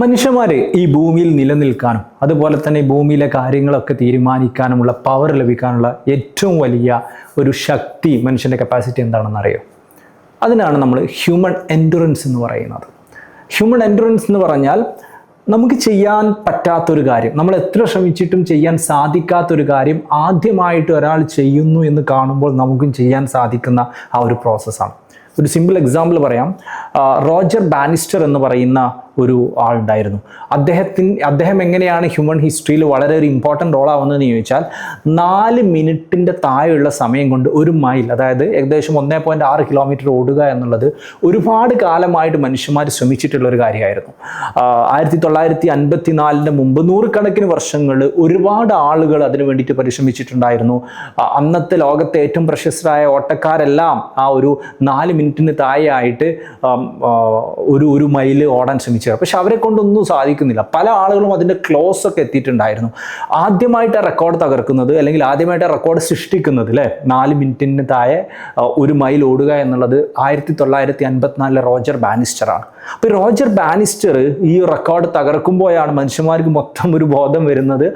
മനുഷ്യന്മാർ ഈ ഭൂമിയിൽ നിലനിൽക്കാനും അതുപോലെ തന്നെ ഭൂമിയിലെ കാര്യങ്ങളൊക്കെ തീരുമാനിക്കാനുമുള്ള പവർ ലഭിക്കാനുള്ള ഏറ്റവും വലിയ ഒരു ശക്തി മനുഷ്യന്റെ കപ്പാസിറ്റി എന്താണെന്ന് അറിയോ? അതിനാണ് നമ്മൾ ഹ്യൂമൻ എൻഡുറൻസ് എന്ന് പറയുന്നത്. ഹ്യൂമൻ എൻഡുറൻസ് എന്ന് പറഞ്ഞാൽ നമുക്ക് ചെയ്യാൻ പറ്റാത്തൊരു കാര്യം നമ്മൾ എത്ര ശ്രമിച്ചിട്ടും ചെയ്യാൻ സാധിക്കാത്തൊരു കാര്യം ആദ്യമായിട്ട് ഒരാൾ ചെയ്യുന്നു എന്ന് കാണുമ്പോൾ നമുക്കും ചെയ്യാൻ സാധിക്കുന്ന ആ ഒരു പ്രോസസ്സാണ് ഒരു സിമ്പിൾ എക്സാമ്പിൾ പറയാം. റോജർ ബാനിസ്റ്റർ എന്ന് പറയുന്ന ഒരു ആളുണ്ടായിരുന്നു. അദ്ദേഹത്തിന് അദ്ദേഹം എങ്ങനെയാണ് ഹ്യൂമൻ ഹിസ്റ്ററിയിൽ വളരെ ഒരു ഇമ്പോർട്ടന്റ് റോൾ ആവുന്നതെന്ന് ചോദിച്ചാൽ നാല് മിനിറ്റിന്റെ താഴെയുള്ള സമയം കൊണ്ട് ഒരു മൈൽ അതായത് ഏകദേശം ഒന്നേ പോയിന്റ് ആറ് കിലോമീറ്റർ ഓടുക എന്നുള്ളത് ഒരുപാട് കാലമായിട്ട് മനുഷ്യന്മാർ ശ്രമിച്ചിട്ടുള്ള ഒരു കാര്യമായിരുന്നു. ആയിരത്തി തൊള്ളായിരത്തി അൻപത്തി നാലിന്റെ മുമ്പ് നൂറുകണക്കിന് വർഷങ്ങൾ ഒരുപാട് ആളുകൾ അതിനു വേണ്ടിയിട്ട് പരിശ്രമിച്ചിട്ടുണ്ടായിരുന്നു. അന്നത്തെ ലോകത്തെ ഏറ്റവും പ്രശസ്തരായ ഓട്ടക്കാരെല്ലാം ആ ഒരു നാല് മിനിറ്റിന് താഴെയായിട്ട് ഒരു ഒരു മൈൽ ഓടാൻ ശ്രമിച്ചത് പക്ഷെ അവരെ കൊണ്ടൊന്നും സാധിക്കുന്നില്ല. പല ആളുകളും അതിന്റെ ക്ലോസ് ഒക്കെ എത്തിയിട്ടുണ്ടായിരുന്നു. ആദ്യമായിട്ട് ആ റെക്കോർഡ് തകർക്കുന്നത് അല്ലെങ്കിൽ ആദ്യമായിട്ട് റെക്കോർഡ് സൃഷ്ടിക്കുന്നത് അല്ലേ നാല് മിനിറ്റിന് താഴെ ഒരു മൈൽ ഓടുക എന്നുള്ളത് ആയിരത്തി തൊള്ളായിരത്തി അൻപത്തിനാലിലെ റോജർ ബാനിസ്റ്ററാണ് അപ്പോൾ റോജർ ബാനിസ്റ്റർ ഈ റെക്കോർഡ് തകർക്കുമ്പോഴാണ് മനുഷ്യന്മാർക്ക് മൊത്തം ഒരു ബോധം വരുന്നത്.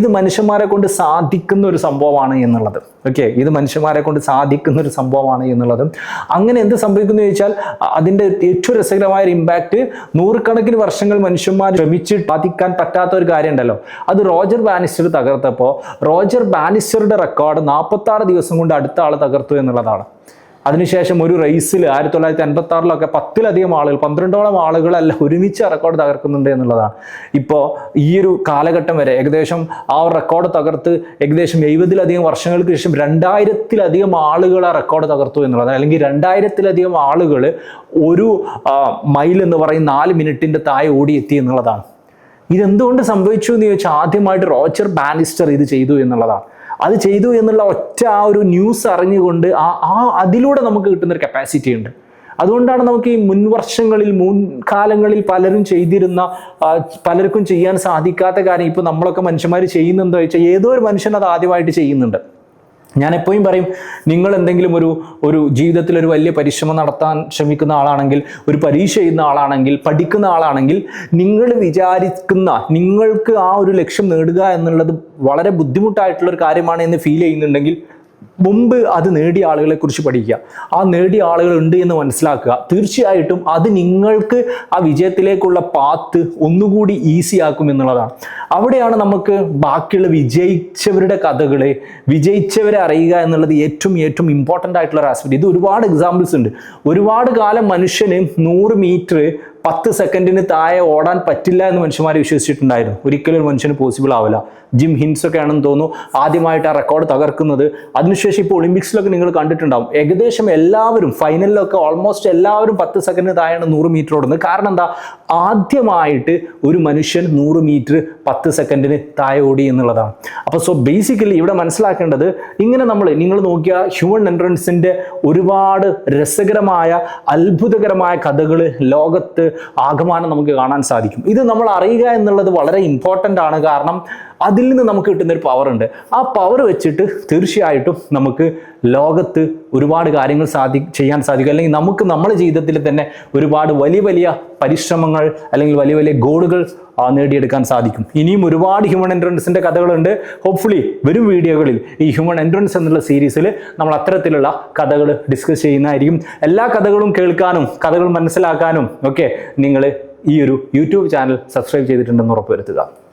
ഇത് മനുഷ്യന്മാരെ കൊണ്ട് സാധിക്കുന്ന ഒരു സംഭവമാണ് എന്നുള്ളത്. ഓക്കെ ഇത് മനുഷ്യന്മാരെ കൊണ്ട് സാധിക്കുന്ന ഒരു സംഭവമാണ് എന്നുള്ളതും. അങ്ങനെ എന്ത് സംഭവിക്കുന്നു ചോദിച്ചാൽ അതിന്റെ ഏറ്റവും രസകരമായ ഒരു ഇമ്പാക്റ്റ് നൂറുകണക്കിന് വർഷങ്ങൾ മനുഷ്യന്മാർ ശ്രമിച്ച് സാധിക്കാൻ പറ്റാത്ത ഒരു കാര്യം ഉണ്ടല്ലോ അത് റോജർ ബാനിസ്റ്റർ തകർത്തപ്പോൾ റോജർ ബാനിസ്റ്ററുടെ റെക്കോർഡ് നാൽപ്പത്തി ദിവസം കൊണ്ട് അടുത്ത ആൾ തകർത്തു എന്നുള്ളതാണ്. അതിനുശേഷം ഒരു റേസിൽ ആയിരത്തി തൊള്ളായിരത്തി അൻപത്തി ആറിലൊക്കെ പത്തിലധികം ആളുകൾ പന്ത്രണ്ടോളം ആളുകളല്ല ഒരുമിച്ച് റെക്കോർഡ് തകർക്കുന്നുണ്ട് എന്നുള്ളതാണ്. ഇപ്പോൾ ഈ ഒരു കാലഘട്ടം വരെ ഏകദേശം ആ റെക്കോർഡ് തകർത്ത് ഏകദേശം എഴുപതിലധികം വർഷങ്ങൾക്ക് ശേഷം രണ്ടായിരത്തിലധികം ആളുകൾ ആ റെക്കോർഡ് തകർത്തു എന്നുള്ളതാണ്. അല്ലെങ്കിൽ രണ്ടായിരത്തിലധികം ആളുകൾ ഒരു മൈൽ എന്ന് പറയും നാല് മിനിറ്റിന്റെ താഴെ ഓടിയെത്തി എന്നുള്ളതാണ്. ഇതെന്തുകൊണ്ട് സംഭവിച്ചു എന്ന് ചോദിച്ചാൽ ആദ്യമായിട്ട് റോച്ചർ ബാനിസ്റ്റർ ഇത് ചെയ്തു എന്നുള്ളതാണ്. അത് ചെയ്തു എന്നുള്ള ഒറ്റ ആ ഒരു ന്യൂസ് അറിഞ്ഞുകൊണ്ട് ആ ആ അതിലൂടെ നമുക്ക് കിട്ടുന്നൊരു കപ്പാസിറ്റി ഉണ്ട്. അതുകൊണ്ടാണ് നമുക്ക് ഈ മുൻവർഷങ്ങളിൽ മുൻകാലങ്ങളിൽ പലരും ചെയ്തിരുന്ന പലർക്കും ചെയ്യാൻ സാധിക്കാത്ത കാര്യം ഇപ്പോൾ നമ്മളൊക്കെ മനുഷ്യന്മാർ ചെയ്യുന്നുണ്ടോ ചോദിച്ചാൽ ഏതോ ഒരു മനുഷ്യൻ അത് ആദ്യമായിട്ട് ചെയ്യുന്നുണ്ട്. ഞാൻ എപ്പോഴും പറയും നിങ്ങൾ എന്തെങ്കിലും ഒരു ഒരു ജീവിതത്തിൽ ഒരു വലിയ പരിശ്രമം നടത്താൻ ശ്രമിക്കുന്ന ആളാണെങ്കിൽ ഒരു പരീക്ഷ ചെയ്യുന്ന ആളാണെങ്കിൽ പഠിക്കുന്ന ആളാണെങ്കിൽ നിങ്ങൾ വിചാരിക്കുന്ന നിങ്ങൾക്ക് ആ ഒരു ലക്ഷ്യം നേടുക എന്നുള്ളത് വളരെ ബുദ്ധിമുട്ടായിട്ടുള്ള ഒരു കാര്യമാണ് എന്ന് ഫീൽ ചെയ്യുന്നുണ്ടെങ്കിൽ മുമ്പ് അത് നേടിയ ആളുകളെ കുറിച്ച് പഠിക്കുക. ആ നേടിയ ആളുകൾ ഉണ്ട് എന്ന് മനസ്സിലാക്കുക. തീർച്ചയായിട്ടും അത് നിങ്ങൾക്ക് ആ വിജയത്തിലേക്കുള്ള പാത്ത് ഒന്നുകൂടി ഈസി ആക്കും എന്നുള്ളതാണ്. അവിടെയാണ് നമുക്ക് ബാക്കിയുള്ള വിജയിച്ചവരുടെ കഥകളെ വിജയിച്ചവരെ അറിയുക എന്നുള്ളത് ഏറ്റവും ഏറ്റവും ഇമ്പോർട്ടന്റ് ആയിട്ടുള്ള ഒരു ആസ്പെക്ട് ഇത് ഒരുപാട് എക്സാമ്പിൾസ് ഉണ്ട്. ഒരുപാട് കാലം മനുഷ്യന് നൂറ് മീറ്റർ പത്ത് സെക്കൻഡിന് താഴെ ഓടാൻ പറ്റില്ല എന്ന് മനുഷ്യന്മാർ വിശ്വസിച്ചിട്ടുണ്ടായിരുന്നു. ഒരിക്കലും ഒരു മനുഷ്യന് പോസിബിൾ ആവില്ല. ജിം ഹിൻസ് ഒക്കെ ആണെന്ന് തോന്നുന്നു. ആദ്യമായിട്ട് ആ റെക്കോർഡ് തകർക്കുന്നത്. അതിനുശേഷം ഇപ്പോൾ ഒളിമ്പിക്സിലൊക്കെ നിങ്ങൾ കണ്ടിട്ടുണ്ടാവും. ഏകദേശം എല്ലാവരും ഫൈനലിലൊക്കെ ഓൾമോസ്റ്റ് എല്ലാവരും പത്ത് സെക്കൻഡിന് താഴെയാണ് നൂറ് മീറ്റർ ഓടുന്നത്. കാരണം എന്താ? ആദ്യമായിട്ട് ഒരു മനുഷ്യൻ നൂറ് മീറ്റർ പത്ത് സെക്കൻഡിന് താഴെ ഓടി എന്നുള്ളതാണ്. അപ്പോൾ സോ ബേസിക്കലി ഇവിടെ മനസ്സിലാക്കേണ്ടത് ഇങ്ങനെ നമ്മൾ നിങ്ങൾ നോക്കിയ ഹ്യൂമൻ എൻട്രൻസിന്റെ ഒരുപാട് രസകരമായ അത്ഭുതകരമായ കഥകൾ ലോകത്ത് ആകമാനം നമുക്ക് കാണാൻ സാധിക്കും. ഇത് നമ്മൾ അറിയുക എന്നുള്ളത് വളരെ ഇമ്പോർട്ടന്റ് ആണ്. കാരണം അതിൽ നിന്ന് നമുക്ക് കിട്ടുന്ന ഒരു പവർ ഉണ്ട്. ആ പവർ വെച്ചിട്ട് തീർച്ചയായിട്ടും നമുക്ക് ലോകത്ത് ഒരുപാട് കാര്യങ്ങൾ സാധി ചെയ്യാൻ സാധിക്കും. അല്ലെങ്കിൽ നമുക്ക് നമ്മുടെ ജീവിതത്തിൽ തന്നെ ഒരുപാട് വലിയ വലിയ പരിശ്രമങ്ങൾ അല്ലെങ്കിൽ വലിയ വലിയ ഗോളുകൾ നേടിയെടുക്കാൻ സാധിക്കും. ഇനിയും ഒരുപാട് ഹ്യൂമൻ എൻട്രൻസിന്റെ കഥകളുണ്ട്. ഹോപ്പ്ഫുള്ളി വരും വീഡിയോകളിൽ ഈ ഹ്യൂമൻ എൻട്രൻസ് എന്നുള്ള സീരീസിൽ നമ്മൾ അത്തരത്തിലുള്ള കഥകൾ ഡിസ്കസ് ചെയ്യുന്നതായിരിക്കും. എല്ലാ കഥകളും കേൾക്കാനും കഥകൾ മനസ്സിലാക്കാനും ഒക്കെ നിങ്ങൾ ഈ ഒരു യൂട്യൂബ് ചാനൽ സബ്സ്ക്രൈബ് ചെയ്തിട്ടുണ്ടെന്ന് ഉറപ്പുവരുത്തുക.